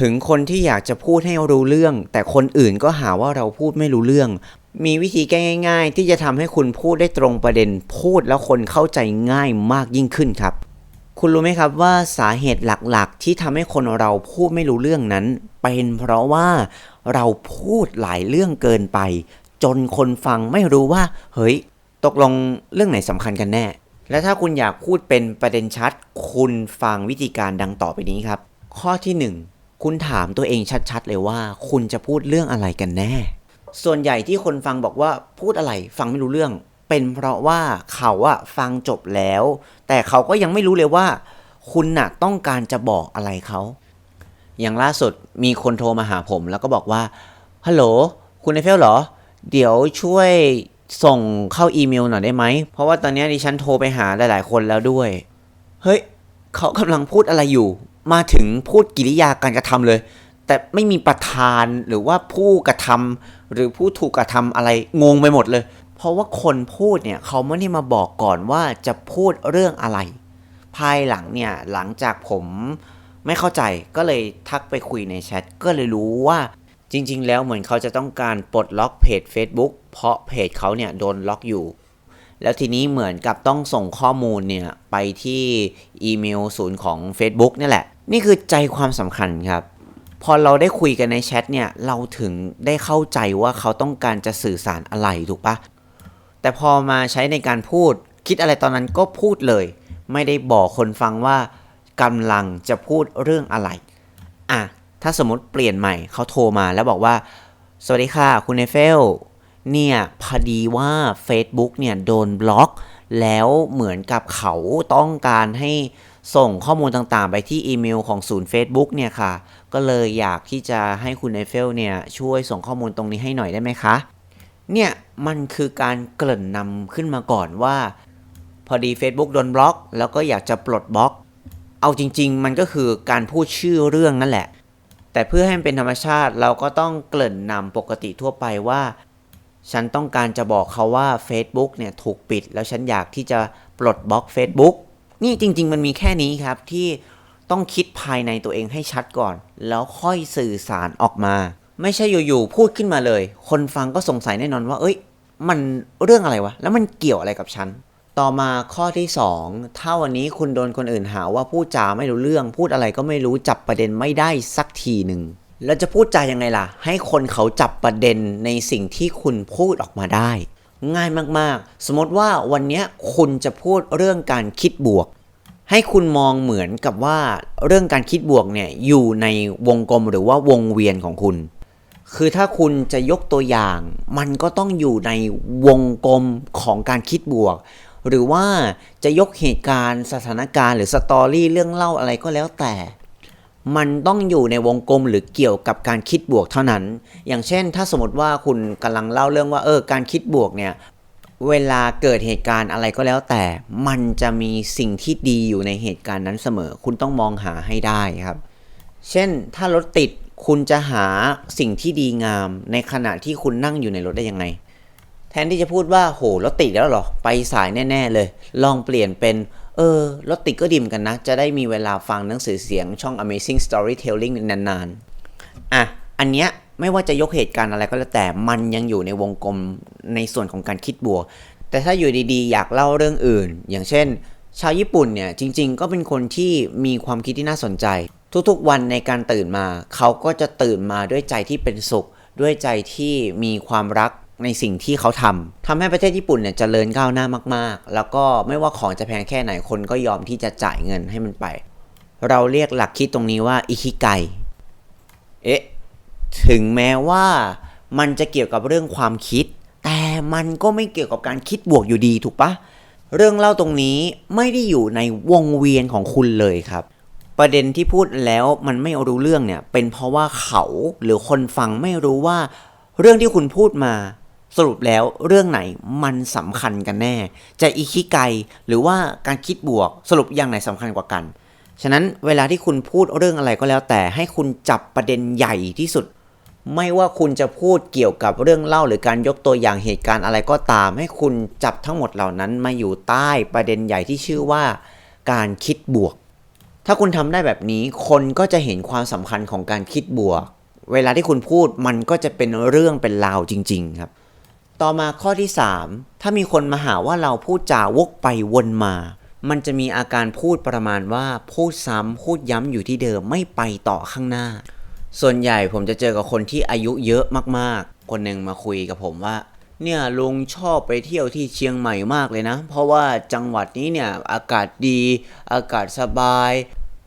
ถึงคนที่อยากจะพูดให้รู้เรื่อง แต่คนอื่นก็หาว่าเราพูดไม่รู้เรื่อง มีวิธีแก้ง่าย ๆ ที่จะทำให้คุณพูดได้ตรงประเด็น พูดแล้วคนเข้าใจง่ายมากยิ่งขึ้นครับ คุณรู้ไหมครับว่าสาเหตุหลักๆ ที่ทำให้คนเราพูดไม่รู้เรื่องนั้น เป็นเพราะว่าเราพูดหลายเรื่องเกินไป จนคนฟังไม่รู้ว่า เฮ้ย ตกลงเรื่องไหนสำคัญกันแน่ และถ้าคุณอยากพูดเป็นประเด็นชัด คุณฟังวิธีการดังต่อไปนี้ครับ ข้อที่หนึ่ง คุณถามตัวเองชัดๆ เลยว่า คุณจะพูดเรื่องอะไรกันแน่ ส่วนใหญ่ที่คนฟังบอกว่าพูดอะไรฟังไม่รู้เรื่อง เป็นเพราะว่าเขาอะฟังจบแล้ว แต่เขาก็ยังไม่รู้เลยว่า คุณน่ะต้องการจะบอกอะไรเขาอย่างล่าสุดมีคนโทรมาหาผม แล้วก็บอกว่าฮัลโหลคุณไอเฟลเหรอ เดี๋ยวช่วยส่งเข้าอีเมลหน่อยได้ไหม เพราะว่าตอนนี้ดิฉันโทรไปหาหลาย ๆ คนแล้วด้วย เฮ้ย เขากำลังพูดอะไรอยู่ มาถึงพูดกิริยาการกระทำเลย แต่ไม่มีประธานหรือว่าผู้กระทำหรือผู้ถูกกระทำอะไรงงไปหมดเลย เพราะว่าคนพูดเนี่ยเขาไม่ได้มาบอกก่อนว่าจะพูดเรื่องอะไร ภายหลังเนี่ยหลังจากผมไม่เข้าใจก็เลยทักไปคุยในแชทก็เลยรู้ว่าจริง ๆ แล้วเหมือนเขาจะต้องการปลดล็อกเพจ Facebook เพราะเพจเขาเนี่ยโดนล็อกอยู่ แล้วทีนี้เหมือนกับต้องส่งข้อมูลเนี่ยไปที่อีเมลศูนย์ของ Facebook นี่แหละ นี่คือใจความสำคัญครับ พอเราได้คุยกันในแชทเนี่ย เราถึงได้เข้าใจว่าเขาต้องการจะสื่อสารอะไรถูกปะแต่พอมาใช้ในการพูด คิดอะไรตอนนั้นก็พูดเลย ไม่ได้บอกคนฟังว่ากำลังจะพูดเรื่องอะไร อะ ถ้าสมมติเปลี่ยนใหม่เขาโทรมาแล้วบอกว่า สวัสดีค่ะ คุณเอเฟลเนี่ยพอดีว่า Facebook เนี่ยโดนบล็อก แล้วเหมือนกับเขาต้องการให้ ส่งข้อมูลต่างๆ ไปที่อีเมลของศูนย์ Facebook เนี่ยค่ะ ก็เลยอยากที่จะให้คุณเอเฟลเนี่ยช่วยส่งข้อมูลตรงนี้ให้หน่อยได้ไหมคะ เนี่ยมันคือการเกริ่นนำขึ้นมาก่อนว่า พอดี Facebook โดนบล็อก แล้วก็อยากจะปลดบล็อก เอาจริง ๆ มันก็คือการพูดชื่อเรื่องนั่นแหละ แต่เพื่อให้มันเป็นธรรมชาติเราก็ต้องเกริ่นนำปกติทั่วไปว่า ฉันต้องการจะบอกเขาว่า Facebook เนี่ยถูกปิด แล้วฉันอยากที่จะปลดบล็อก Facebook นี่จริง ๆ มันมีแค่นี้ครับที่ต้องคิดภายในตัวเองให้ชัดก่อน แล้วค่อยสื่อสารออกมา ไม่ใช่อยู่ๆพูดขึ้นมาเลย คนฟังก็สงสัยแน่นอนว่า เอ้ย มันเรื่องอะไรวะ แล้วมันเกี่ยวอะไรกับฉันต่อมาข้อที่ 2 ถ้าวันนี้คุณโดนคนอื่นหาว่าพูดจาไม่รู้เรื่อง พูดอะไรก็ไม่รู้จับประเด็นไม่ได้สักทีหนึ่งแล้วจะพูดจายังไงล่ะ ให้คนเขาจับประเด็นในสิ่งที่คุณพูดออกมาได้ ง่ายมากๆ สมมติว่าวันนี้คุณจะพูดเรื่องการคิดบวก ให้คุณมองเหมือนกับว่าเรื่องการคิดบวกเนี่ยอยู่ในวงกลมหรือว่าวงเวียนของคุณ คือถ้าคุณจะยกตัวอย่าง มันก็ต้องอยู่ในวงกลมของการคิดบวก หรือว่าจะยกเหตุการณ์สถานการณ์ หรือสตอรี่เรื่องเล่าอะไรก็แล้วแต่ มันต้องอยู่ในวงกลมหรือเกี่ยวกับการคิดบวกเท่านั้น อย่างเช่น ถ้าสมมติว่าคุณกำลังเล่าเรื่องว่าเออการคิดบวกเนี่ยเวลาเกิดเหตุการณ์อะไรก็แล้วแต่ มันจะมีสิ่งที่ดีอยู่ในเหตุการณ์นั้นเสมอ คุณต้องมองหาให้ได้ครับ เช่นถ้ารถติดคุณจะหาสิ่งที่ดีงาม ในขณะที่คุณนั่งอยู่ในรถได้ยังไง แทนที่จะพูดว่าโหรถติดแล้วหรอ ไปสายแน่ ๆ เลย ลองเปลี่ยนเป็น เออรถติดก็ดีเหมกันนะ จะได้มีเวลาฟังหนังสือเสียงช่อง Amazing Storytelling นานๆ อะ อันเนี้ยไม่ว่าจะยกเหตุการณ์อะไรก็แล้วแต่มันยังอยู่ในวงกลมในส่วนของการคิดบวก แต่ถ้าอยู่ดีๆ อยากเล่าเรื่องอื่น อย่างเช่น ชาวญี่ปุ่นเนี่ยจริง ๆ ก็เป็นคนที่มีความคิดที่น่าสนใจ ทุกๆวันในการตื่นมา เขาก็จะตื่นมาด้วยใจที่เป็นสุข ด้วยใจที่มีความรัก ในสิ่งที่เขาทำทำให้ประเทศญี่ปุ่นเนี่ยจเจริญก้าวหน้ามากๆ แล้วก็ไม่ว่าของจะแพงแค่ไหนคนก็ยอมที่จะจ่ายเงินให้มันไป เราเรียกหลักคิดตรงนี้ว่าอิคิไกเอ๊ะถึงแม้ว่ามันจะเกี่ยวกับเรื่องความคิด แต่มันก็ไม่เกี่ยวกับการคิดบวกอยู่ดีถูกปะเรื่องเล่าตรงนี้ไม่ได้อยู่ในวงเวียนของคุณเลยครับ ประเด็นที่พูดแล้วมันไม่รู้เรื่องเนี่ย เป็นเพราะว่าเขาหรือคนฟังไม่รู้ว่า เรื่องที่คุณพูดมา สรุปแล้วเรื่องไหนมันสำคัญกันแน่ จะอิคิไกหรือว่าการคิดบวกสรุปอย่างไหนสำคัญกว่ากัน ฉะนั้นเวลาที่คุณพูดเรื่องอะไรก็แล้ว แต่ให้คุณจับประเด็นใหญ่ที่สุด ไม่ว่าคุณจะพูดเกี่ยวกับเรื่องเล่าหรือการยกตัวอย่างเหตุการณ์อะไรก็ตาม ให้คุณจับทั้งหมดเหล่านั้นมาอยู่ใต้ประเด็นใหญ่ที่ชื่อว่า การคิดบวก ถ้าคุณทำได้แบบนี้คนก็จะเห็นความสำคัญของการคิดบวก เวลาที่คุณพูดมันก็จะเป็นเรื่องเป็นราวจริง ๆ ครับ ต่อมาข้อที่ 3 ถ้ามีคนมาหาว่าเราพูดจาวกไปวนมา มันจะมีอาการพูดประมาณว่าพูดซ้ำพูดย้ำอยู่ที่เดิมไม่ไปต่อข้างหน้า ส่วนใหญ่ผมจะเจอกับคนที่อายุเยอะมากๆ คนหนึ่งมาคุยกับผมว่า เนี่ยลุงชอบไปเที่ยวที่เชียงใหม่มากเลยนะ เพราะว่าจังหวัดนี้เนี่ยอากาศดี อากาศสบาย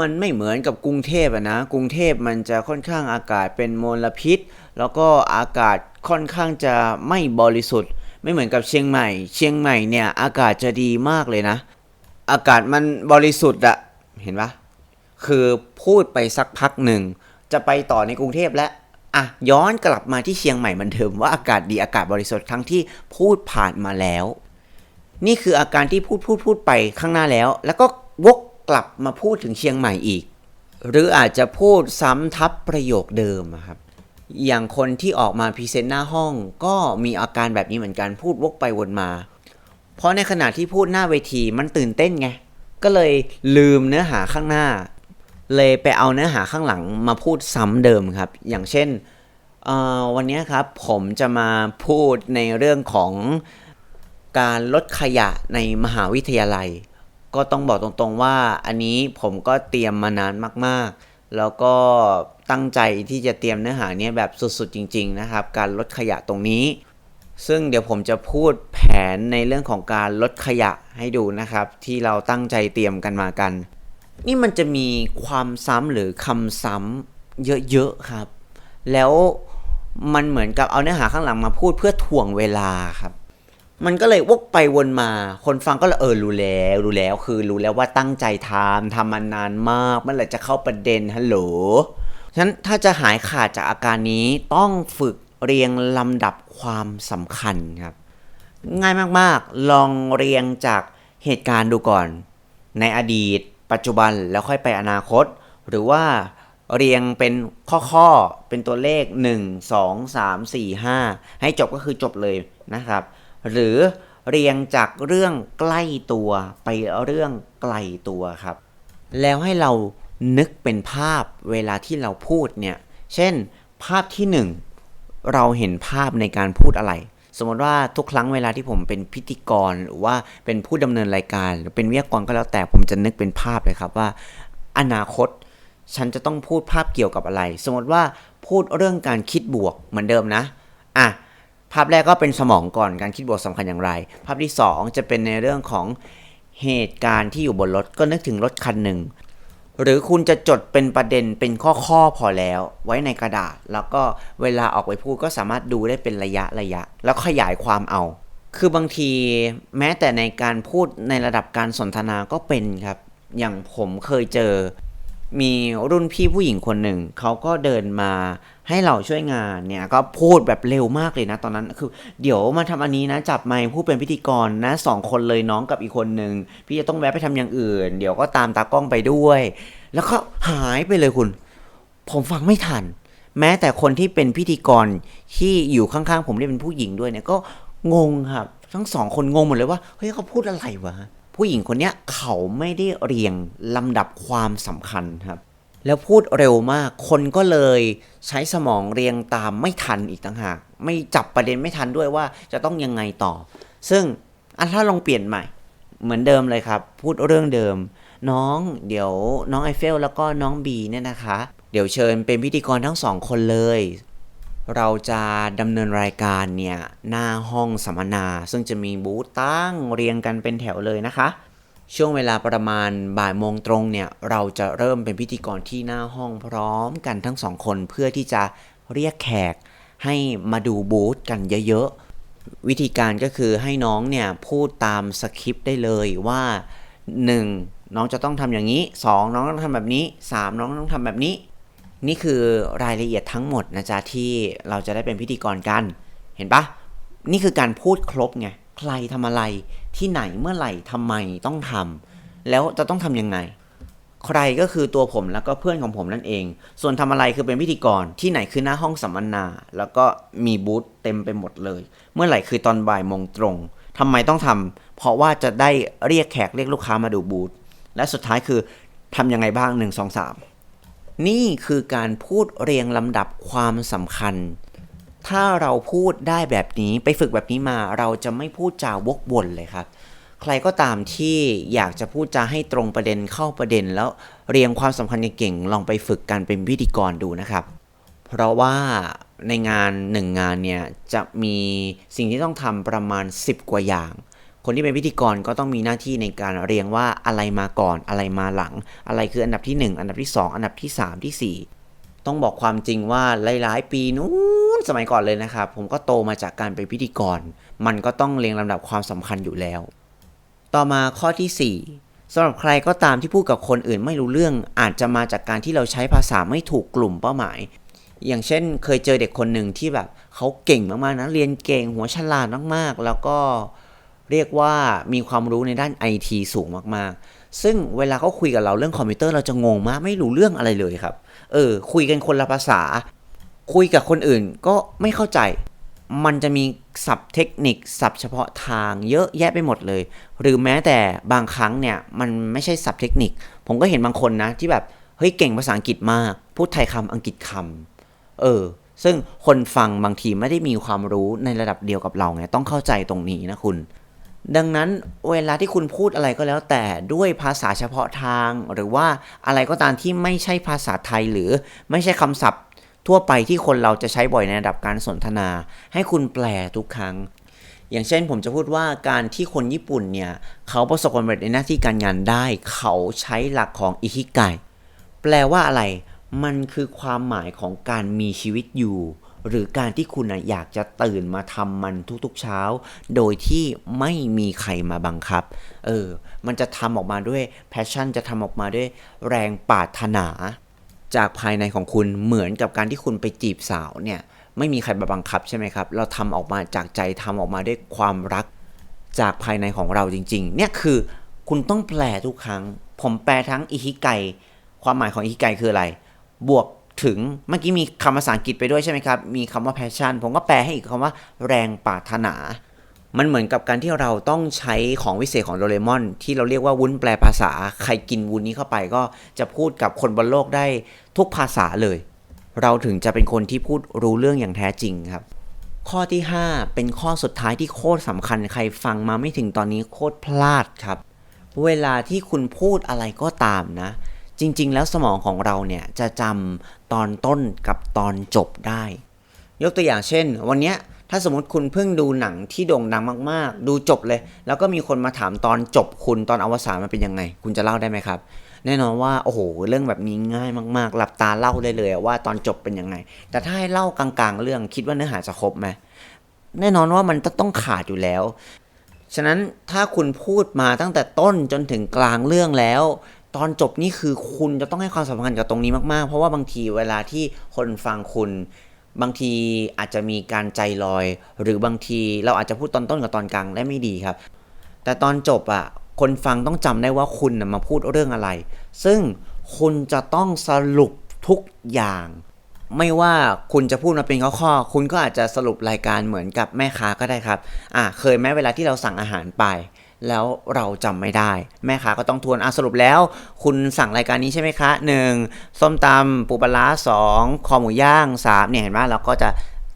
มันไม่เหมือนกับกรุงเทพอะนะ กรุงเทพมันจะค่อนข้างอากาศเป็นมลพิษ แล้วก็อากาศ ค่อนข้างจะไม่บริสุทธิ์ ไม่เหมือนกับเชียงใหม่ เชียงใหม่เนี่ยอากาศจะดีมากเลยนะ อากาศมันบริสุทธิ์อะเห็นปะคือพูดไปสักพักหนึ่ง จะไปต่อในกรุงเทพแล้วอะย้อนกลับมาที่เชียงใหม่เหมือนเดิมว่าอากาศดีอากาศบริสุทธิ์ทั้งที่พูดผ่านมาแล้ว นี่คืออาการที่พูดพูดพูดไปข้างหน้าแล้ว แล้วก็วกกลับมาพูดถึงเชียงใหม่อีก หรืออาจจะพูดซ้ำทับประโยคเดิมครับ อย่างคนที่ออกมาพรีเซนต์หน้าห้อง ก็มีอาการแบบนี้เหมือนกันพูดวกไปวนมา เพราะในขณะที่พูดหน้าเวทีมันตื่นเต้นไง ก็เลยลืมเนื้อหาข้างหน้า เลยไปเอาเนื้อหาข้างหลังมาพูดซ้ำเดิมครับ อย่างเช่นวันนี้ครับผมจะมาพูดในเรื่องของการลดขยะในมหาวิทยาลัย ก็ต้องบอกตรงๆว่าอันนี้ผมก็เตรียมมานานมากๆ แล้วก็ ตั้งใจที่จะเตรียมเนื้อหาเนี้ยแบบสุดๆจริง ๆ นะครับ การลดขยะตรงนี้ ซึ่งเดี๋ยวผมจะพูดแผนในเรื่องของการลดขยะให้ดูนะครับ ที่เราตั้งใจเตรียมกันมากัน นี่มันจะมีความซ้ำหรือคำซ้ำเยอะๆครับ แล้วมันเหมือนกับเอาเนื้อหาข้างหลังมาพูดเพื่อถ่วงเวลาครับ มันก็เลยวกไปวนมา คนฟังก็เลยเออรู้แล้วรู้แล้วคือรู้แล้วว่าตั้งใจทำทำมานานมากเมื่อไหร่จะเข้าประเด็นฮัลโหล ฉะนั้นถ้าจะหายขาดจากอาการนี้ต้องฝึกเรียงลำดับความสำคัญครับ ง่ายมากๆ ลองเรียงจากเหตุการณ์ดูก่อน ในอดีต ปัจจุบันแล้วค่อยไปอนาคต หรือว่าเรียงเป็นข้อๆ เป็นตัวเลข 1 2 3 4 5 ให้จบก็คือจบเลยนะครับ หรือเรียงจากเรื่องใกล้ตัวไปเรื่องไกลตัวครับ แล้วให้เรา นึกเป็นภาพเวลาที่เราพูดเนี่ย เช่นภาพที่หนึ่งเราเห็นภาพในการพูดอะไร สมมติว่าทุกครั้งเวลาที่ผมเป็นพิธีกร หรือว่าเป็นผู้ดำเนินรายการ หรือเป็นวิทยากรก็แล้วแต่ผมจะนึกเป็นภาพเลยครับว่า อนาคตฉันจะต้องพูดภาพเกี่ยวกับอะไร สมมติว่าพูดเรื่องการคิดบวกเหมือนเดิมนะอะภาพแรกก็เป็นสมองก่อนการคิดบวกสำคัญอย่างไร ภาพที่ 2 จะเป็นในเรื่องของเหตุการณ์ที่อยู่บนรถก็นึกถึงรถคันหนึ่ง หรือคุณจะจดเป็นประเด็นเป็นข้อๆพอแล้ว ไว้ในกระดาษ แล้วก็เวลาออกไปพูดก็สามารถดูได้เป็นระยะระยะ แล้วขยายความเอา คือบางทีแม้แต่ในการพูดในระดับการสนทนาก็เป็นครับ อย่างผมเคยเจอ มีรุ่นพี่ผู้หญิงคนหนึ่งเขาก็เดินมาให้เราช่วยงานเนี่ยก็พูดแบบเร็วมากเลยนะตอนนั้นคือ เดี๋ยวมาทำอันนี้นะจับไมค์ผู้เป็นพิธีกรนะสองคนเลยน้องกับอีกคนหนึ่งพี่จะต้องแวะไปทำอย่างอื่น เดี๋ยวก็ตามตากล้องไปด้วย แล้วก็หายไปเลยคุณ ผมฟังไม่ทัน แม้แต่คนที่เป็นพิธีกรที่อยู่ข้างๆผมที่เป็นผู้หญิงด้วยเนี่ยก็งงครับ ทั้งสองคนงงหมดเลยว่าเฮ้ยเขาพูดอะไรวะ ผู้หญิงคนนี้เขาไม่ได้เรียงลำดับความสำคัญครับแล้วพูดเร็วมากคนก็เลยใช้สมองเรียงตามไม่ทันอีกต่างหาก ไม่จับประเด็นไม่ทันด้วยว่าจะต้องยังไงต่อ ซึ่งอันถ้าลองเปลี่ยนใหม่ เหมือนเดิมเลยครับ พูดเรื่องเดิม น้องเดี๋ยวน้องไอเฟลแล้วก็น้องบีเนี่ยนะคะ เดี๋ยวเชิญเป็นพิธีกรทั้งสองคนเลย เราจะดำเนินรายการเนี่ยหน้าห้องสัมมนา ซึ่งจะมีบูธตั้งเรียงกันเป็นแถวเลยนะคะ ช่วงเวลาประมาณบ่ายโมงตรงเนี่ยเราจะเริ่มเป็นพิธีกรที่หน้าห้องพร้อมกันทั้งสองคนเพื่อที่จะเรียกแขกให้มาดูบูธกันเยอะๆ วิธีการก็คือให้น้องเนี่ยพูดตามสคริปต์ได้เลยว่า 1. น้องจะต้องทำอย่างนี้ 2. น้องต้องทำแบบนี้ 3. น้องต้องทำแบบนี้ นี่คือรายละเอียดทั้งหมดนะจ๊ะที่เราจะได้เป็นพิธีกรกัน เห็นปะนี่คือการพูดครบไง ใครทำอะไร ที่ไหนเมื่อไหร่ทำไมต้องทำแล้วจะต้องทำยังไง ใครก็คือตัวผมแล้วก็เพื่อนของผมนั่นเอง ส่วนทำอะไรคือเป็นพิธีกร ที่ไหนคือหน้าห้องสัมมนา แล้วก็มีบูธเต็มไปหมดเลย เมื่อไหร่คือตอนบ่ายโมงตรงทำไมต้องทำเพราะว่าจะได้เรียกแขกเรียกลูกค้ามาดูบูธและสุดท้ายคือทำยังไงบ้าง 1 2 3 นี่คือการพูดเรียงลำดับความสำคัญ ถ้าเราพูดได้แบบนี้ไปฝึกแบบนี้มาเราจะไม่พูดจาวกวนเลยครับ ใครก็ตามที่อยากจะพูดจาให้ตรงประเด็นเข้าประเด็น แล้วเรียงความสำคัญเก่งๆลองไปฝึกกันเป็นพิธีกรดูนะครับ เพราะว่าในงานหนึ่งงานเนี่ยจะมีสิ่งที่ต้องทำประมาณ 10 กว่าอย่าง คนที่เป็นพิธีกรก็ต้องมีหน้าที่ในการเรียงว่าอะไรมาก่อนอะไรมาหลัง อะไรคืออันดับที่ 1 อันดับที่ 2 อันดับที่ 3 ที่ 4 ต้องบอกความจริงว่าหลายๆ ปีนู้นสมัยก่อนเลยนะครับ ผมก็โตมาจากการเป็นพิธีกร มันก็ต้องเรียงลำดับความสำคัญอยู่แล้ว ต่อมาข้อที่ 4สำหรับใครก็ตามที่พูดกับคนอื่นไม่รู้เรื่อง อาจจะมาจากการที่เราใช้ภาษาไม่ถูกกลุ่มเป้าหมายอย่างเช่นเคยเจอเด็กคนหนึ่งที่แบบเขาเก่งมากๆนะเรียนเก่งหัวฉลาดมากๆ แล้วก็ เรียกว่ามีความรู้ในด้านไอทีสูงมากๆ ซึ่งเวลาเขาคุยกับเราเรื่องคอมพิวเตอร์เราจะงงมากไม่รู้เรื่องอะไรเลยครับ เออ คุยกันคนละภาษา คุยกับคนอื่นก็ไม่เข้าใจ มันจะมีศัพท์เทคนิคศัพท์เฉพาะทางเยอะแยะไปหมดเลย หรือแม้แต่บางครั้งเนี่ยมันไม่ใช่ศัพท์เทคนิค ผมก็เห็นบางคนนะที่แบบเฮ้ยเก่งภาษาอังกฤษมาก พูดไทยคำอังกฤษคำเออ ซึ่งคนฟังบางทีไม่ได้มีความรู้ในระดับเดียวกับเราไง ต้องเข้าใจตรงนี้นะคุณ ดังนั้นเวลาที่คุณพูดอะไรก็แล้วแต่ด้วยภาษาเฉพาะทาง หรือว่าอะไรก็ตามที่ไม่ใช่ภาษาไทยหรือไม่ใช่คำศัพท์ ทั่วไปที่คนเราจะใช้บ่อยในระดับการสนทนา ให้คุณแปลทุกครั้ง อย่างเช่นผมจะพูดว่าการที่คนญี่ปุ่นเนี่ย เขาประสบความสำเร็จในหน้าที่การงานได้ เขาใช้หลักของอิคิไกแปลว่าอะไร มันคือความหมายของการมีชีวิตอยู่ หรือการที่คุณอยากจะตื่นมาทำมันทุกๆเช้า โดยที่ไม่มีใครมาบังคับ เออ มันจะทำออกมาด้วยแพชชั่น จะทำออกมาด้วยแรงปรารถนา จากภายในของคุณเหมือนกับการที่คุณไปจีบสาวเนี่ยไม่มีใครมาบังคับใช่ไหมครับ เราทำออกมาจากใจทำออกมาด้วยความรักจากภายในของเราจริง ๆ เนี่ยคือคุณต้องแปลทุกครั้ง ผมแปลทั้งอิฮิไกความหมายของอิฮิไกคืออะไร บวก ถึงเมื่อกี้มีคำภาษาอังกฤษไปด้วยใช่ไหมครับ มีคำว่า passion ผมก็แปลให้อีกคำว่าแรงปรารถนา มันเหมือนกับการที่เราต้องใช้ของวิเศษของโดเรมอน ที่เราเรียกว่าวุ้นแปลภาษา ใครกินวุ้นนี้เข้าไปก็จะพูดกับคนบนโลกได้ทุกภาษาเลย เราถึงจะเป็นคนที่พูดรู้เรื่องอย่างแท้จริงครับ ข้อที่ 5 เป็นข้อสุดท้ายที่โคตรสำคัญ ใครฟังมาไม่ถึงตอนนี้โคตรพลาดครับ เวลาที่คุณพูดอะไรก็ตามนะ จริง ๆ แล้วสมองของเราเนี่ยจะจำตอนต้นกับตอนจบได้ ยกตัวอย่างเช่น วันนี้ถ้าสมมติคุณเพิ่งดูหนังที่โด่งดังมาก ๆ ดูจบเลย แล้วก็มีคนมาถามตอนจบคุณตอนอวสานมันเป็นยังไง คุณจะเล่าได้ไหมครับแน่นอนว่าโอ้โหเรื่องแบบนี้ง่ายมากๆ หลับตาเล่าได้เลยว่าตอนจบเป็นยังไง แต่ถ้าให้เล่ากลางๆ เรื่องคิดว่าเนื้อหาจะครบไหมแน่นอนว่ามันต้องขาดอยู่แล้ว ฉะนั้นถ้าคุณพูดมาตั้งแต่ต้นจนถึงกลางเรื่องแล้ว ตอนจบนี่คือคุณจะต้องให้ความสำคัญกับตรงนี้มากๆ เพราะว่าบางทีเวลาที่คนฟังคุณ บางทีอาจจะมีการใจลอย หรือบางทีเราอาจจะพูดตอนต้นกับตอนกลางได้ไม่ดีครับ แต่ตอนจบอะคนฟังต้องจำได้ว่าคุณมาพูดเรื่องอะไร ซึ่งคุณจะต้องสรุปทุกอย่าง ไม่ว่าคุณจะพูดมาเป็นข้อๆคุณก็อาจจะสรุปรายการเหมือนกับแม่ค้าก็ได้ครับ อะเคยไหมเวลาที่เราสั่งอาหารไป แล้วเราจำไม่ได้ แม่ค้าก็ต้องทวนอะสรุปแล้ว คุณสั่งรายการนี้ใช่ไหมคะหนึ่งส้มตำปูปลาร้าสองคอหมูย่างสามเนี่ยเห็นไหมเราก็จะ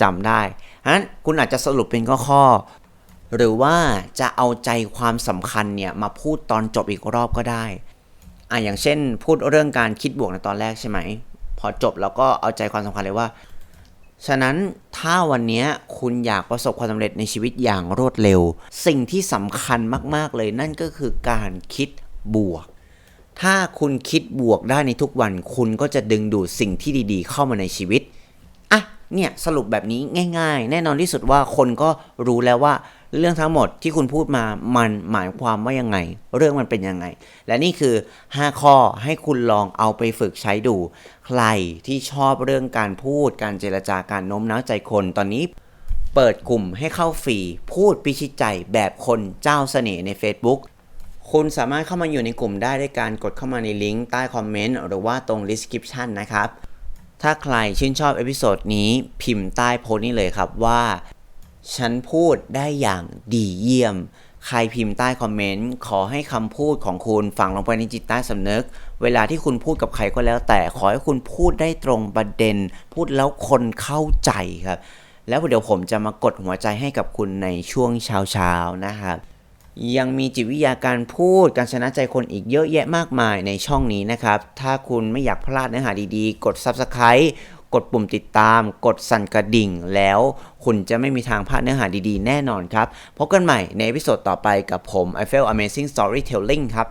จำได้ฉะนั้นคุณอาจจะสรุปเป็นข้อๆหรือว่าจะเอาใจความสำคัญเนี่ยมาพูดตอนจบอีกรอบก็ได้อะอย่างเช่น พูดเรื่องการคิดบวกในตอนแรกใช่ไหมพอจบแล้วก็เอาใจความสำคัญเลยว่า ฉะนั้นถ้าวันนี้คุณอยากประสบความสำเร็จในชีวิตอย่างรวดเร็ว สิ่งที่สำคัญมาก ๆ เลยนั่นก็คือการคิดบวก ถ้าคุณคิดบวกได้ในทุกวัน คุณก็จะดึงดูดสิ่งที่ดีๆ เข้ามาในชีวิตอะเนี่ยสรุปแบบนี้ง่าย ๆ แน่นอนที่สุดว่าคนก็รู้แล้วว่า เรื่องทั้งหมดที่คุณพูดมามันหมายความว่ายังไง เรื่องมันเป็นยังไง และนี่คือ 5 ข้อให้คุณลองเอาไปฝึกใช้ดู ใครที่ชอบเรื่องการพูด การเจรจาการโน้มน้าวใจคนตอนนี้ เปิดกลุ่มให้เข้าฟรีพูดพิชิตใจแบบคนเจ้าเสน่ห์ใน Facebook คุณสามารถเข้ามาอยู่ในกลุ่มได้ด้วยการกดเข้ามาในลิงก์ใต้คอมเมนต์หรือว่าตรง description นะครับถ้าใครชื่นชอบเอพิโซดนี้พิมพ์ใต้โพสต์นี้เลยครับว่า ฉันพูดได้อย่างดีเยี่ยม ใครพิมพ์ใต้คอมเมนต์ขอให้คำพูดของคุณฝังลงไปในจิตใต้สำนึก เวลาที่คุณพูดกับใครก็แล้ว แต่ขอให้คุณพูดได้ตรงประเด็น พูดแล้วคนเข้าใจครับ แล้วเดี๋ยวผมจะมากดหัวใจให้กับคุณในช่วงเช้าๆนะครับยังมีจิตวิทยาการพูดการชนะใจคนอีกเยอะแยะมากมายในช่องนี้นะครับ ถ้าคุณไม่อยากพลาดเนื้อหาดีๆ กด Subscribe กดปุ่มติดตาม กดสั่นกระดิ่ง แล้วคุณจะไม่มีทางพลาดเนื้อหาดีๆ แน่นอนครับ พบกันใหม่ในเอพิโซดต่อไปกับผม I Feel Amazing Storytelling ครับ